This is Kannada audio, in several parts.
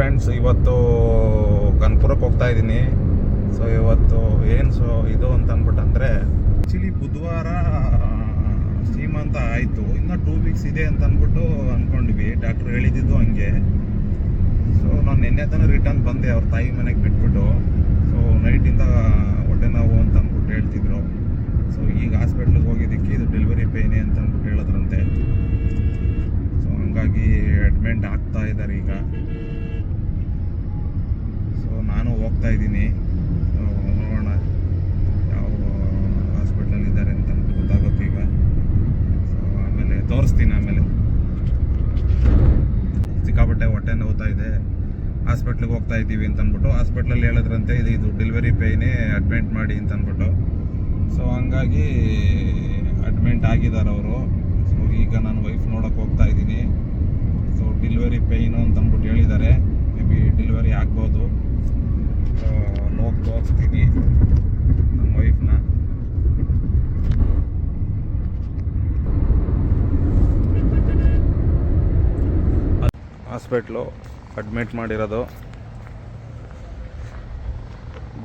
ಫ್ರೆಂಡ್ಸ್ ಇವತ್ತು ಗನ್ಪುರಕ್ಕೆ ಹೋಗ್ತಾ ಇದ್ದೀನಿ. ಸೊ ಇವತ್ತು ಏನು ಸೊ ಇದು ಅಂತ ಅಂದ್ಬಿಟ್ಟು ಅಂದರೆ ಆ್ಯಕ್ಚುಲಿ ಬುಧವಾರ ಸೀಮಂತ ಆಯಿತು. ಇನ್ನೂ ಟೂ ವೀಕ್ಸ್ ಇದೆ ಅಂತ ಅಂದ್ಬಿಟ್ಟು ಅಂದ್ಕೊಂಡ್ವಿ ಡಾಕ್ಟ್ರ್ ಹೇಳಿದ್ದು ಹಂಗೆ. ಸೊ ನಾನು ನಿನ್ನೆ ತಾನೆ ರಿಟರ್ನ್ ಬಂದೆ. ಅವ್ರ ತಾಯಿ ಮನೆಗೆ ಬಿಟ್ಬಿಟ್ಟು. ಸೊ ನೈಟಿಂದ ಹೊಟ್ಟೆ ನೋವು ಅಂತ ಅಂದ್ಬಿಟ್ಟು ಹೇಳ್ತಿದ್ರು. ಸೊ ಈಗ ಹಾಸ್ಪಿಟ್ಲಿಗೆ ಹೋಗಿದ್ದಕ್ಕೆ ಇದು ಡೆಲಿವರಿ ಪೇನೆ ಅಂತ ಅಂದ್ಬಿಟ್ಟು ಹೇಳಿದ್ರಂತೆ. ಸೊ ಹಂಗಾಗಿ ಅಡ್ಮಿಂಟ್ ಆಗ್ತಾ ಇದ್ದಾರೆ ಈಗ. ಹೋಗ್ತಾ ಇದ್ದೀನಿ. ನೋಡೋಣ ಯಾವ ಹಾಸ್ಪಿಟ್ಲಲ್ಲಿ ಇದ್ದಾರೆ ಅಂತ ಗೊತ್ತಾಗುತ್ತೆ ಈಗ. ಸೊ ಆಮೇಲೆ ತೋರಿಸ್ತೀನಿ ಆಮೇಲೆ. ಸಿಕ್ಕಾಪಟ್ಟೆ ಹೊಟ್ಟೆ ನೋವ್ತಾ ಇದೆ. ಹಾಸ್ಪಿಟ್ಲಿಗೆ ಹೋಗ್ತಾ ಇದ್ದೀವಿ ಅಂತ ಅಂದ್ಬಿಟ್ಟು ಹಾಸ್ಪಿಟ್ಲಲ್ಲಿ ಹೇಳಿದ್ರಂತೆ ಇದು ಇದು ಡೆಲಿವರಿ ಪೇಯ್ನೇ ಅಡ್ಮಿಂಟ್ ಮಾಡಿ ಅಂತ ಅಂದ್ಬಿಟ್ಟು. ಸೊ ಹಂಗಾಗಿ ಅಡ್ಮಿಂಟ್ ಆಗಿದ್ದಾರೆ ಅವರು. ಸೊ ಈಗ ನಾನು ವೈಫ್ ನೋಡೋಕೆ ಹೋಗ್ತಾ ಇದ್ದೀನಿ. ಸೊ ಡೆಲಿವರಿ ಪೇಯ್ನು ಅಂತ ಅಂದ್ಬಿಟ್ಟು ಹೇಳಿದ್ದಾರೆ. ಮೇ ಬಿ ಡೆಲಿವರಿ ಆಗ್ಬೋದು. ನಮ್ಮ ಹಾಸ್ಪಿಟ್ಲು ಅಡ್ಮಿಟ್ ಮಾಡಿರೋದು.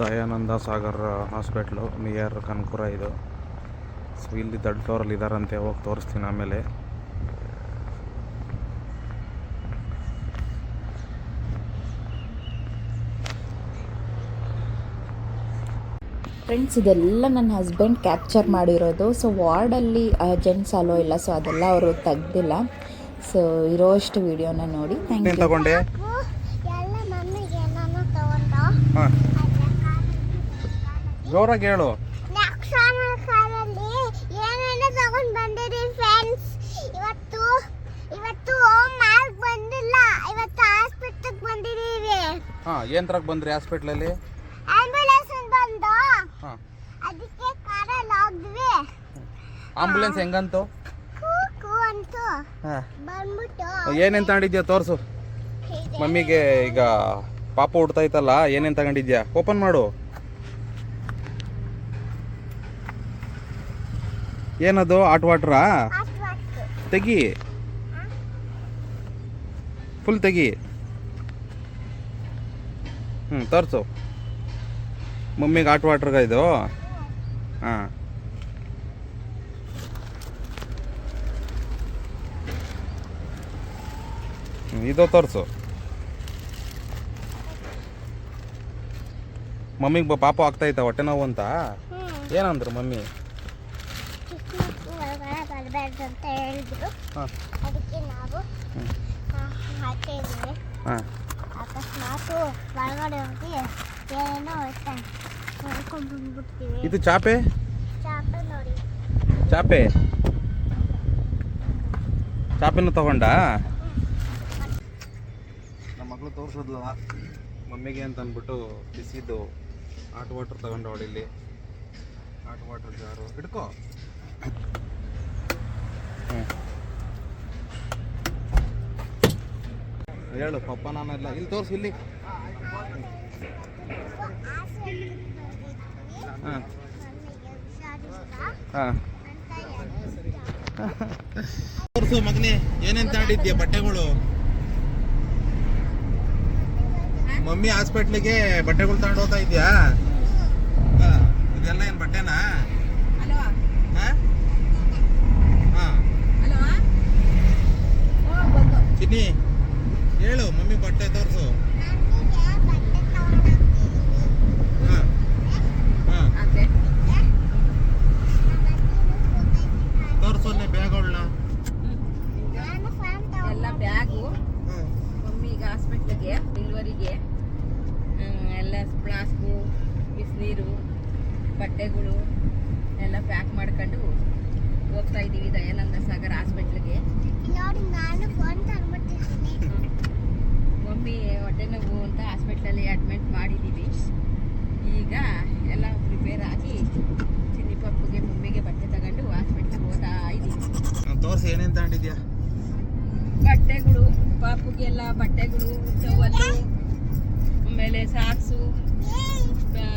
ದಯಾನಂದ ಸಾಗರ್ ಹಾಸ್ಪಿಟ್ಲು ನಿಯರ್ ಕನ್ಪುರ ಇದು. ಸೊ ಇಲ್ಲಿ ದೊಡ್ಡ ಫ್ಲೋರಲ್ಲಿ ಇದ್ದಾರಂತೆ ಹೋಗಿ ತೋರಿಸ್ತೀನಿ ಆಮೇಲೆ. ಫ್ರೆಂಡ್ಸ್ ಇದೆಲ್ಲ ನನ್ನ ಹಸ್ಬೆಂಡ್ ಕ್ಯಾಪ್ಚರ್ ಮಾಡಿರೋದು. ಸೊ ವಾರ್ಡಲ್ಲಿ ಜೆಂಟ್ಸ್ ಅಲೋ ಇಲ್ಲ ಸೊ ಅದೆಲ್ಲ ಅವರು ತೆಗ್ದಿಲ್ಲ. ಸೊ ಇರೋಷ್ಟು ವಿಡಿಯೋನ ನೋಡಿ. ಥ್ಯಾಂಕ್ ಯು ತಗೊಂಡೆ? ಜೋರಾಗಿ ಹೇಳು. ಬಂದಿದ್ದೀವಿ ಹಾಂ ಏನ್ ತರಕ್ಕೆ ಬಂದ್ರಿ ಹಾಸ್ಪಿಟ್ಲಲ್ಲಿ ಆಂಬ್ಯುಲೆನ್ಸ್ ಬಂದು ಹಾಂ ಅದಕ್ಕೆ ಕಾರಲ್ಲಿ ಹೋದ್ವಿ ಆಂಬುಲೆನ್ಸ್ ಹೆಂಗಂತು? ಏನೇನು ತಗೊಂಡಿದ್ಯಾ ತೋರಿಸು. ಮಮ್ಮಿಗೆ ಈಗ ಪಾಪ ಹುಡ್ತೈತಲ್ಲ ಏನೇನು ತಗೊಂಡಿದ್ಯಾ? ಓಪನ್ ಮಾಡು. ಏನದು? ಹಾಟ್ ವಾಟ್ರಾ. ತೆಗಿ. ಫುಲ್ ತೆಗಿ. ಹ್ಞೂ ತೋರಿಸು. ಮಮ್ಮಿಗೆ ಹಾಟ್ ವಾಟ್ರಗ ಇದು. ಹಾಂ. ಇದು ತೋರಿಸು. ಮಮ್ಮಿಗೆ ಪಾಪ ಆಗ್ತಾಯ್ತಾ ಹೊಟ್ಟೆ ನೋವು ಅಂತ. ಏನಂದ್ರು ಮಮ್ಮಿ? ಅಂತ ಹೇಳಿದ್ರು. ಹಾಂ. ಅದಕ್ಕೆ ನಾವು ಹ್ಮ್. ಆ, ಹಾಕಿದ್ವಿ ಹಾಂ. ಅಕಸ್ಮಾತ್ ಒಳಗಡೆ ಹೋಗಿ ಏನೋ ನೋಡ್ಕೊಂಡು ಬಂದ್ಬಿಡ್ತೀವಿ. ಇದು ಚಾಪೆ? ಚಾಪೆ ನೋಡಿ. ಚಾಪೆ? ಚಾಪೆನೂ ತಗೊಂಡ? ನಮ್ಮ ತೋರಿಸೋದಿಲ್ಲ ತೋರಿಸಿದ್ಲ ಮಮ್ಮಿಗೆ ಅಂತ ಅಂದ್ಬಿಟ್ಟು ಬಿಸಿದ್ದು ಹಾಟ್ ವಾಟರ್ ತಗೊಂಡು ಅವಳಿಲ್ಲಿ ಹಾಟ್ ವಾಟರ್ ಜಾರು ಹಿಡ್ಕೋ. ಹೇಳು, ಪಪ್ಪ ನಾನೆಲ್ಲ ಇಲ್ಲಿ ತೋರಿಸಿ, ಇಲ್ಲಿ. ಹಾಂ. ಹಾಂ. ತೋರಿಸು ಮಗನೇ, ಏನೇನು ತಾಂಡಿದ್ಯಾ ಬಟ್ಟೆಗಳು? ಮಮ್ಮಿ ಹಾಸ್ಪಿಟ್ಲಿಗೆ ಬಟ್ಟೆಗಳು ತಗೊಂಡು ಹೋಗ್ತಾ ಇದ್ಯಾ? ಇದೆಲ್ಲ ಏನು ಬಟ್ಟೆನಾ? ಹಾ? ಹಾ. ಚಿನ್ನಿ ಹೇಳು ಮಮ್ಮಿ ಬಟ್ಟೆ ತೋರಿಸು ಹಾ ಹಾ ತೋರಿಸು ಅಲ್ಲಿ ಬ್ಯಾಗ್ಗಳನ್ನ ಎಲ್ಲ ಬ್ಯಾಗು ಮಮ್ಮಿಗೆ ಹಾಸ್ಪಿಟ್ಲಿಗೆ ಡೆಲಿವರಿಗೆ ಎಲ್ಲ ಫ್ಲಾಸ್ಕು ಬಿಸಿನೀರು ಬಟ್ಟೆಗಳು ಎಲ್ಲ ಪ್ಯಾಕ್ ಮಾಡ್ಕೊಂಡು ಹೋಗ್ತಾ ಇದ್ದೀವಿ ದಯಾನಂದ ಸಾಗರ್ ಹಾಸ್ಪಿಟ್ಲಿಗೆ. ನೋಡಿ ನಾನು ಫೋನ್ ಮಮ್ಮಿ ಹೊಟ್ಟೆ ನೋವು ಅಂತ ಹಾಸ್ಪಿಟ್ಲಲ್ಲಿ ಅಡ್ಮಿಟ್ ಮಾಡಿದ್ದೀವಿ ಈಗ ಎಲ್ಲ ಪ್ರಿಪೇರ್ ಆಗಿ ಚಿನ್ನಿ ಪಪ್ಪುಗೆ ಮಮ್ಮಿಗೆ ಬಟ್ಟೆ ತಗೊಂಡು ಹಾಸ್ಪಿಟ್ಲಿಗೆ ಹೋಗ್ತಾ ಇದ್ದೀವಿ. ತೋರಿಸಿ ಏನೇನ್ ತಗೊಂಡಿದ್ಯಾ? ಬಟ್ಟೆಗಳು ಪಾಪುಗೆಲ್ಲ ಬಟ್ಟೆಗಳು ಟವಲ್ಲು ಆಮೇಲೆ ಸಾಕ್ಸು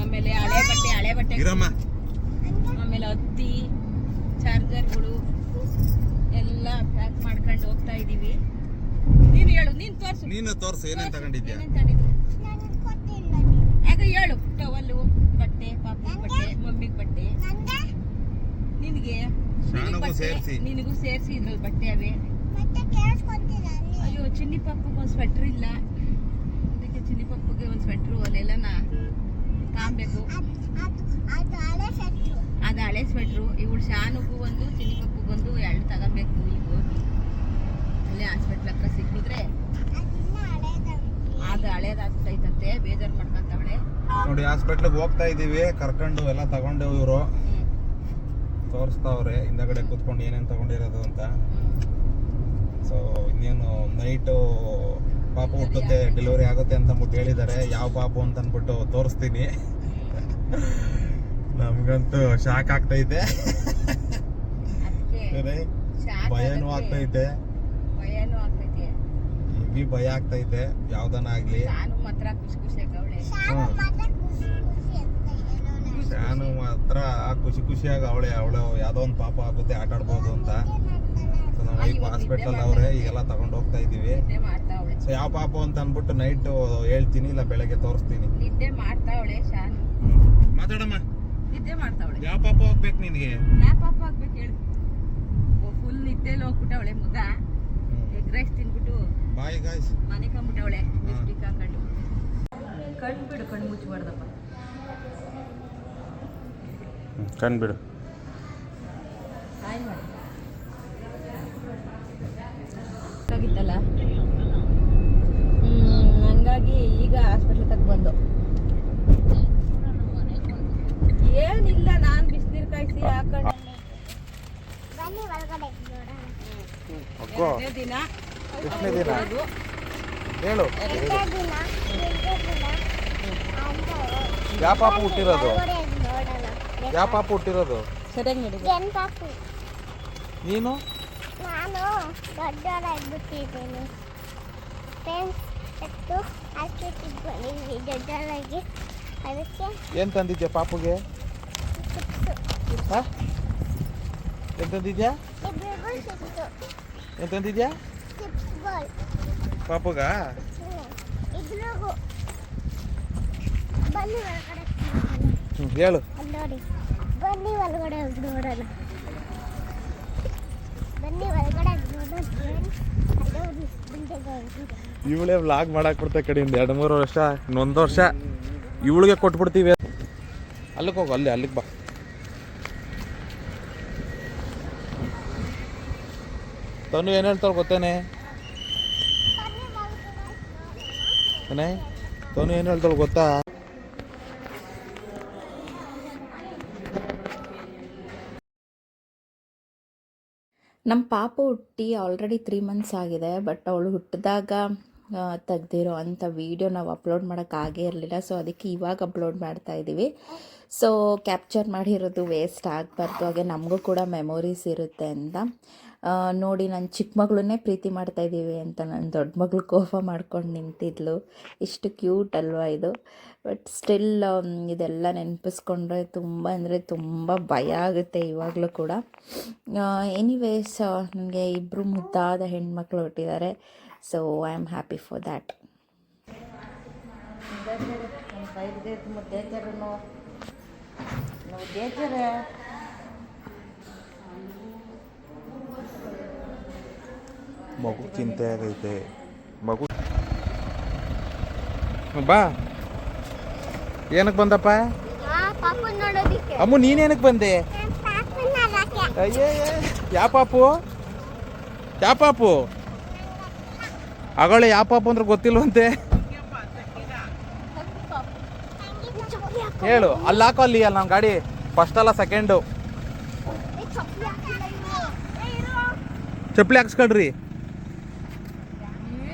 ಆಮೇಲೆ ಹಳೆ ಬಟ್ಟೆ ಹಳೆ ಬಟ್ಟೆ. ಇರಮ್ಮ. ಆಮೇಲೆ ಹತ್ತಿ ಚಾರ್ಜರ್ಗಳು ಎಲ್ಲ ಪ್ಯಾಕ್ ಮಾಡ್ಕೊಂಡು ಹೋಗ್ತಾ ಇದ್ದೀವಿ. ನೀನು ಹೇಳು ನೀನು ತೋರಿಸು. ನೀನು ತೋರ್ಸು ಏನೇನ್ ತಗೊಂಡಿದ್ಯಾ? ಏನೇನ್ ತಗೊಂಡಿದ್ದು ನನಗೆ ಆಗ ಹೇಳು ಟವಲ್ಲು ಬಟ್ಟೆ ಪಾಪು ಬಟ್ಟೆ ಮಮ್ಮಿಗೆ ಬಟ್ಟೆ. ನಂಗೆ? ನಿನಗೆ. ನಿನಗೂ ಸೇರಿಸಿ. ಇದ್ರಲ್ಲಿ ಬಟ್ಟೆ ಅವೇ. ಅಯ್ಯೋ ಚಿನ್ನಿ ಪಾಪು ಒಂದು ಸ್ವೆಟ್ರ್ ಇಲ್ಲ. ಚಿನ್ನಿ ಪಪ್ಪಗೆ ಒಂದು ಸ್ವೆಟ್ರು ಅಲ್ಲೆಲ್ಲ ತಾಂಬೇಕು ಅದು ಹಳೆ ಸ್ವೆಟ್ರು ಇವಳು ಶಾನುಗೂ ಒಂದು ಚಿಲ್ಲಿ ಪಪ್ಪಗೊಂದು ಎರಡು ತಗೊಬೇಕು ಈಗ. ಅಲ್ಲೇ ಹಾಸ್ಪಿಟ್ಲ್ ಹತ್ರ ಸಿಕ್ಕಿದ್ರೆ ಅದು ಹಳೇದಾಗ್ತೈತಂತೆ ಬೇಜಾರು ಮಾಡ್ಕೊಂತವಳೆ. ನೋಡಿ ಹಾಸ್ಪಿಟ್ಲಿಗೆ ಹೋಗ್ತಾ ಇದೀವಿ ಕರ್ಕೊಂಡು ಎಲ್ಲ ತಗೊಂಡು ಇವರು. ತೋರಿಸ್ತಾವ್ರೆ ಹಿಂದಗಡೆ ಕೂತ್ಕೊಂಡು ಏನೇನು ತಗೊಂಡಿರೋದು ಅಂತ. ಸೊ ಇನ್ನೇನು ನೈಟು ಪಾಪು ಹುಟ್ಟುತ್ತೆ ಡೆಲಿವರಿ ಆಗುತ್ತೆ ಅಂತ ಅಂದ್ಬಿಟ್ಟು ಹೇಳಿದ್ದಾರೆ. ಯಾವ ಪಾಪು ಅಂತ ಅಂದ್ಬಿಟ್ಟು ತೋರಿಸ್ತೀನಿ. ನಮ್ಗಂತೂ ಶಾಕ್ ಆಗ್ತೈತೆ. ಭಯನೂ ಆಗತ್ತೆ. ಹೆವಿ ಭಯ ಆಗ್ತೈತೆ ಯಾವ್ದನ ಆಗ್ಲಿ. ನಾನು ಮಾತ್ರ ಖುಷಿ ಖುಷಿಯಾಗಿ ಅವಳೆ. ಮಾತ್ರ ಖುಷಿ ಖುಷಿಯಾಗಿ ಅವಳೆ ಅವಳು ಯಾವ್ದೋ ಒಂದು ಪಾಪ ಆಗುತ್ತೆ ಆಟ ಆಡ್ಬೋದು ಅಂತ ವೈಫ್ ಹಾಸ್ಪಿಟಲ್ ಅವರೇ ಈಗೆಲ್ಲ ತಗೊಂಡು ಹೋಗ್ತಾ ಮಾಡ್ತಾ ಸೊ ಯಾವ ಪಾಪು ಅಂತ ಅಂದ್ಬಿಟ್ಟು ನೈಟ್ ಹೇಳ್ತೀನಿ ಇಲ್ಲ ಬೆಳಗ್ಗೆ ತೋರಿಸ್ತೀನಿ. ನಿದ್ದೆ ಮಾಡ್ತಾ ಅವಳೆ ಶಾನು. ಮಾತಾಡಮ್ಮ. ನಿದ್ದೆ ಮಾಡ್ತಾವಳೆ ಯಾವ ಪಾಪ ಹೋಗ್ಬೇಕು ನಿನಗೆ? ಯಾವ ಪಾಪ ಆಗ್ಬೇಕು ಹೇಳು. ಫುಲ್ ನಿದ್ದೆಲಿ ಹೋಗ್ಬಿಟ್ಟವಳೆ ಮಗ ಎಗ್ ರೈಸ್ ತಿನ್ಬಿಟ್ಟು ಬಾಯ್ ಗಾಯ್ಸ್ ಮನೆ ಕಂಬಿಟ್ಟವಳೆ ಲಿಪ್ಸ್ಟಿಕ್ ಹಾಕೊಂಡು. ಕಣ್ಣು ಬಿಡು ಕಣ್ಣು ಮುಚ್ಚಬಾರ್ದಪ್ಪ ಕಣ್ಬಿಡು ಹಾಯ್ ಮಾಡಿ ಆಗಿತ್ತಲ್ಲ ಹ್ಮ್, ಹಂಗಾಗಿ ಈಗ ಹಾಸ್ಪಿಟ್ಲ್ ತಕ್ಕ ಬಂದು ಏನಿಲ್ಲ ನಾನು ಬಿಸಿನೀರು ಕಾಯಿಸಿ ಹಾಕೊಂಡು ಬನ್ನಿ ಒಳಗಡೆ ನೋಡೋಣ ದಿನ. ಎಷ್ಟನೇ ದಿನ. ಹೇಳು. ಯಾವ ಪಾಪ ಹುಟ್ಟಿರೋದು. ಯಾವ ಪಾಪ ಹುಟ್ಟಿರೋದು. ನೀನು? ನಾನು ದೊಡ್ಡವರಾಗ್ಬಿಟ್ಟಿದ್ದೀನಿ ಫ್ರೆಂಡ್ಸ್ ಎತ್ತು ಹಾಸ್ಪಿಟ್ಲಿಗೆ ಬಂದಿದ್ವಿ ದೊಡ್ಡವರಾಗಿ ಅದಕ್ಕೆ ಏನ್ ತಂದಿದ್ಯಾ ಪಾಪುಗೆ? ಏನ್ ತಂದಿದ್ಯಾ? ಇಬ್ರಿಗೂ ಪಾಪಗ? ಹೇಳು. ಬನ್ನಿ ಇವಳೇ ಮಾಡಕ್ ಬಿಡ್ತಾ ಕಡೆಯಿಂದ. ಎರಡು ಮೂರು ವರ್ಷ, ಇನ್ನೊಂದು ವರ್ಷ. ಇವಳಿಗೆ ಕೊಟ್ಬಿಡ್ತೀವಿ. ಅಲ್ಲಿಗೆ ಹೋಗು, ಅಲ್ಲಿ, ಅಲ್ಲಿಗೆ ಬಾ. ತನು ಏನು ಹೇಳ್ತಾಳೆ ಗೊತ್ತೇನೆ? ಏನೇ ತನು ಏನು ಹೇಳ್ತಾಳೆ ಗೊತ್ತಾ? ನಮ್ಮ ಪಾಪ ಹುಟ್ಟಿ ಆಲ್ರೆಡಿ ತ್ರೀ ಮಂತ್ಸ್ ಆಗಿದೆ ಬಟ್ ಅವಳು ಹುಟ್ಟಿದಾಗ ತೆಗ್ದಿರೋ ಅಂಥ ವೀಡಿಯೋ ನಾವು ಅಪ್ಲೋಡ್ ಮಾಡೋಕ್ಕಾಗೇ ಇರಲಿಲ್ಲ ಸೊ ಅದಕ್ಕೆ ಇವಾಗ ಅಪ್ಲೋಡ್ ಮಾಡ್ತಾ ಇದ್ದೀವಿ ಸೊ ಕ್ಯಾಪ್ಚರ್ ಮಾಡಿರೋದು ವೇಸ್ಟ್ ಆಗಬಾರ್ದು, ಹಾಗೆ ನಮಗೂ ಕೂಡ ಮೆಮೊರೀಸ್ ಇರುತ್ತೆ ಅಂತ. ನೋಡಿ ನನ್ನ ಚಿಕ್ಕ ಮಗಳನ್ನೇ ಪ್ರೀತಿ ಮಾಡ್ತಾ ಇದ್ದೀವಿ ಅಂತ ನನ್ನ ದೊಡ್ಡ ಮಗಳು ಕೋಪ ಮಾಡ್ಕೊಂಡು ನಿಂತಿದ್ಲು. ಇಷ್ಟು ಕ್ಯೂಟ್ ಅಲ್ವಾ ಇದು. ಬಟ್ ಸ್ಟಿಲ್ ಇದೆಲ್ಲ ನೆನಪಿಸ್ಕೊಂಡ್ರೆ ತುಂಬ, ಅಂದರೆ ತುಂಬ ಭಯ ಆಗುತ್ತೆ ಇವಾಗಲೂ ಕೂಡ. ಎನಿವೇಸ್ ನನಗೆ ಇಬ್ಬರು ಮುದ್ದಾದ ಹೆಣ್ಮಕ್ಳು ಹೊಟ್ಟಿದ್ದಾರೆ so I am happy for that ಮಗು ಚಿಂತೆ ಆಗೈತೆ. ಮಗು ಬಾ. ಏನಕ್ಕೆ ಬಂದಪ್ಪ? ಪಾಪು ನೋಡೋದಿಕ್ಕೆ. ಅಮ್ಮ ನೀನೇನಕ್ಕೆ ಬಂದೆ? ಅಯ್ಯೇ ಯಾ ಪಾಪು? ಯಾ ಪಾಪು? ಅಗಳ ಯಾ ಪಾಪು ಅಂದ್ರೆ ಗೊತ್ತಿಲ್ವಂತೆ? ಹೇಳು ಅಲ್ಲಿ ಹಾಕೋ ಅಲ್ಲಿ ಅಲ್ಲಿ ನಮ್ಮ ಗಾಡಿ. ಫಸ್ಟ್ ಅಲ್ಲ ಸೆಕೆಂಡು ಚಪ್ಪಲಿ ಹಾಕ್ಸ್ಕೊಳ್ರಿ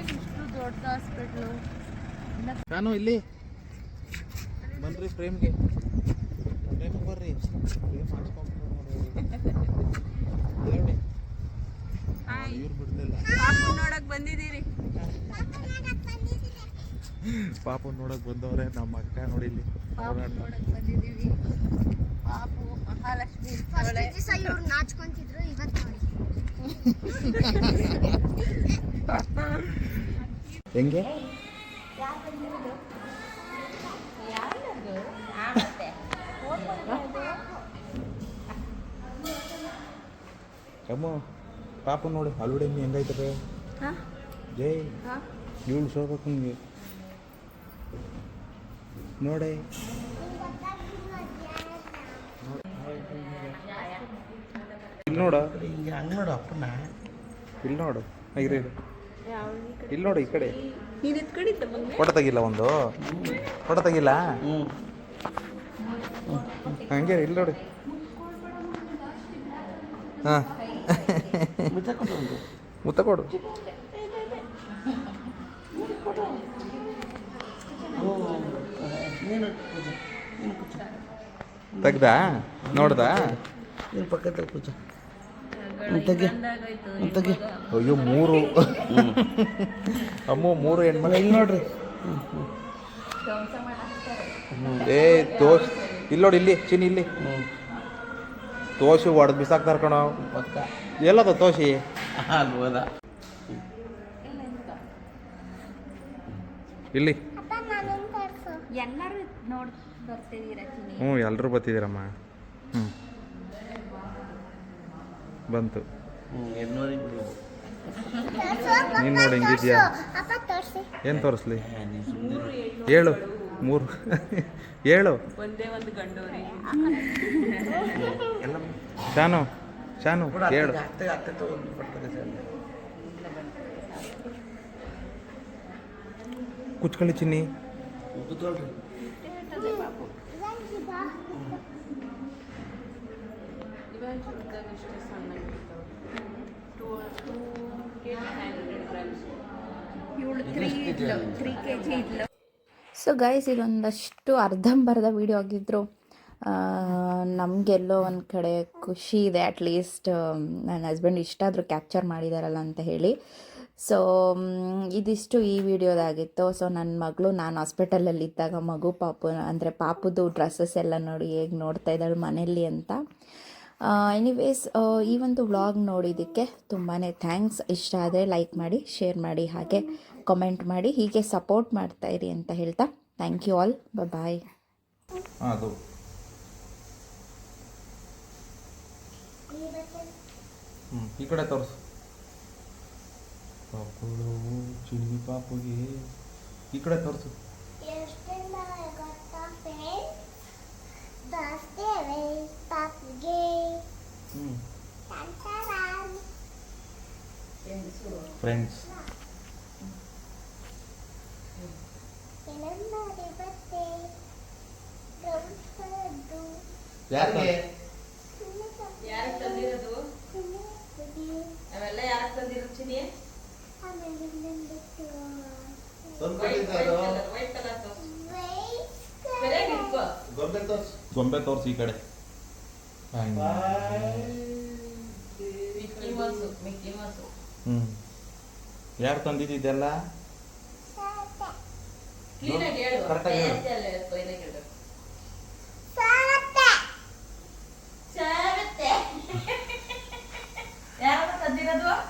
ಇಷ್ಟು ದೊಡ್ಡ ಹಾಸ್ಪಿಟ್ಲು ನಾನು ಇಲ್ಲಿ ಬನ್ರಿ ಫ್ರೇಮ್ಗೆ. ಫ್ರೇಮಿಗೆ ಬರ್ರಿ. ಫ್ರೇಮ್ ಹಾಕ್ಸ್ಕೊಂಡ್ಬಿಡಿ ಇವ್ರು ಬಿಡ್ತಿಲ್ಲ ಪಾಪು ನೋಡಕ್ ಬಂದಿದ್ದೀರಿ. ಪಾಪ ನೋಡಕ್ ಬಂದವ್ರೆ ನಮ್ಮ ಅಕ್ಕ ನೋಡಿ ಇಲ್ಲಿ ಪಾಪು ಪಾಪು ಮಹಾಲಕ್ಷ್ಮಿ ಇವ್ರು ನಾಚ್ಕೊಂತಿದ್ರು ಇವತ್ತು ನೋಡಿ. ಹೆಂಗೆ? ಅಮ್ಮ ಪಾಪ ನೋಡಿ ಅಲ್ವಡೆಮ್ಮಿ ಹೆಂಗೈತದೆ ಜೈ. ಇವಳು ಸೋಬೇಕು ನಿಮಗೆ ನೋಡಿ. ಇಲ್ಲಿ ನೋಡ. ಹಿಂಗೆ ಹಂಗೆ ನೋಡು ಅಪ್ಪನ. ಇಲ್ಲಿ ನೋಡು. ಇರು ಇರು. ಇಲ್ಲಿ ನೋಡು ಈ ಕಡೆ. ಫೋಟೋ ತೆಗಿಲ್ಲ ಒಂದು. ಫೋಟೋ ತೆಗಿಲ್ಲ? ಹ್ಞೂ ಹಂಗೆ ಇಲ್ಲಿ ನೋಡಿ. ಹಾಂ. ಮುತ್ತ ಕೊಡು ತೆಗ್ದ? ನೋಡ್ದಾ? ನೀನು ಪಕ್ಕದಲ್ಲಿ ಕೂಚ. ಹ್ಞೂ ತೆಗಿ. ತೆಗಿ. ಅಯ್ಯೋ ಮೂರು. ಅಮ್ಮ ಮೂರು ಹೆಣ್ಮಕ್ಳು. ಇಲ್ಲಿ ನೋಡ್ರಿ. ಏ ದೋಸ್ ಇಲ್ಲಿ ನೋಡಿ ಇಲ್ಲಿ ಚಿನ್ನಿ ಇಲ್ಲಿ. ತೋಷಿ ಹೊಡೆದು ಬಿಸಾಕ್ತಾರ ಕಣೋ. ಎಲ್ಲದ ತೋಸಿ? ಇಲ್ಲಿ. ಅಪ್ಪ ನಾನೇನು ತೋರಿಸು. ಎಲ್ಲರೂ ನೋಡ್ ಬರ್ತಿದ್ದೀರಾ ಚಿನಿ ಹ್ಞೂ ಎಲ್ಲರೂ ಬರ್ತಿದ್ದೀರಮ್ಮ ಹ್ಞೂ. ಬಂತು. ನೀನು ನೋಡಿ ಹೆಂಗಿದ್ಯಾ? ಅಪ್ಪ ತೋರಿಸಿ. ಏನು ತೋರಿಸ್ಲಿ? ಹೇಳು ಮೂರು. ಹೇಳು ಒಂದೇ ಒಂದು ಗಂಡೋರಿ. ಶಾನು ಶಾನು ಹೇಳು ಕುಚ್ಕೊಳ್ಳಿ ಚಿನ್ನಿ. ಸೊ ಗೈಸ್ ಇದೊಂದಷ್ಟು ಅರ್ಧಂಬರ್ಧ ವಿಡಿಯೋ ಆಗಿದ್ರು. ನಮಗೆಲ್ಲೋ ಒಂದು ಕಡೆ ಖುಷಿ ಇದೆ ಅಟ್ಲೀಸ್ಟ್ ನನ್ನ ಹಸ್ಬೆಂಡ್ ಇಷ್ಟಾದರೂ ಕ್ಯಾಪ್ಚರ್ ಮಾಡಿದಾರಲ್ಲ ಅಂತ ಹೇಳಿ. ಸೊ ಇದಿಷ್ಟು ಈ ವಿಡಿಯೋದಾಗಿತ್ತು. ಸೊ ನನ್ನ ಮಗಳು, ನಾನು ಹಾಸ್ಪಿಟಲಲ್ಲಿ ಇದ್ದಾಗ ಮಗು, ಪಾಪು, ಅಂದರೆ ಪಾಪುದು ಡ್ರೆಸ್ಸಸ್ ಎಲ್ಲ ನೋಡಿ ಹೇಗೆ ನೋಡ್ತಾ ಇದ್ದಾಳೆ ಮನೆಯಲ್ಲಿ ಅಂತ. ಎನಿವೇಸ್ ಈ ಒಂದು ವ್ಲಾಗ್ ನೋಡಿದ್ದಕ್ಕೆ ತುಂಬಾ ಥ್ಯಾಂಕ್ಸ್ ಇಷ್ಟ ಆದರೆ ಲೈಕ್ ಮಾಡಿ ಶೇರ್ ಮಾಡಿ, ಹಾಗೆ ಕಮೆಂಟ್ ಮಾಡಿ, ಹೀಗೆ ಸಪೋರ್ಟ್ ಮಾಡ್ತಾಯಿರಿ ಅಂತ ಹೇಳ್ತಾ. ಥ್ಯಾಂಕ್ ಯು ಆಲ್ ಬಾಯ್ ಹಾಂ ಅದು ಹ್ಞೂ ಈ ಕಡೆ ತೋರಿಸು. ಪಾಪುಳು ಚಿನ್ನಿ ಪಾಪುಗೆ. ಈ ಕಡೆ ತೋರಿಸು. ಎಷ್ಟೆಲ್ಲ ಗೊತ್ತಾ ಫ್ರೆಂಡ್ಸ್ ಬರ್ತೇವೆ ಪಾಪ್ಗೆ ಹ್ಞೂ ತಂತರಾನ್ ಫ್ರೆಂಡ್ಸ್ ಏನಂದರೆ ಬತ್ತೆ ಗೌಡ್ಸದ್ದು ಯಾಕೆ ಯಾರಿಗೆ ತಂದಿರೋದು ಅವೆಲ್ಲ ಯಾರಿಗೆ ತಂದಿರೋದು ಚಿನಿ ಆಮೇಲೆ ಇನ್ನೊಂದಿಟ್ಟು ವೈಟ್ ಕಲರ್ ಸರಿಯಾಗಿ ಇಟ್ಕೋ. ಗೊಂಬೆ ತೋರ್ಸ್. ಈ ಕಡೆ. ಹ್ಮ್. ಯಾರು ತಂದಿದ್ದೆಲ್ಲ ಆಗಿ ಹೇಳು. Grenadois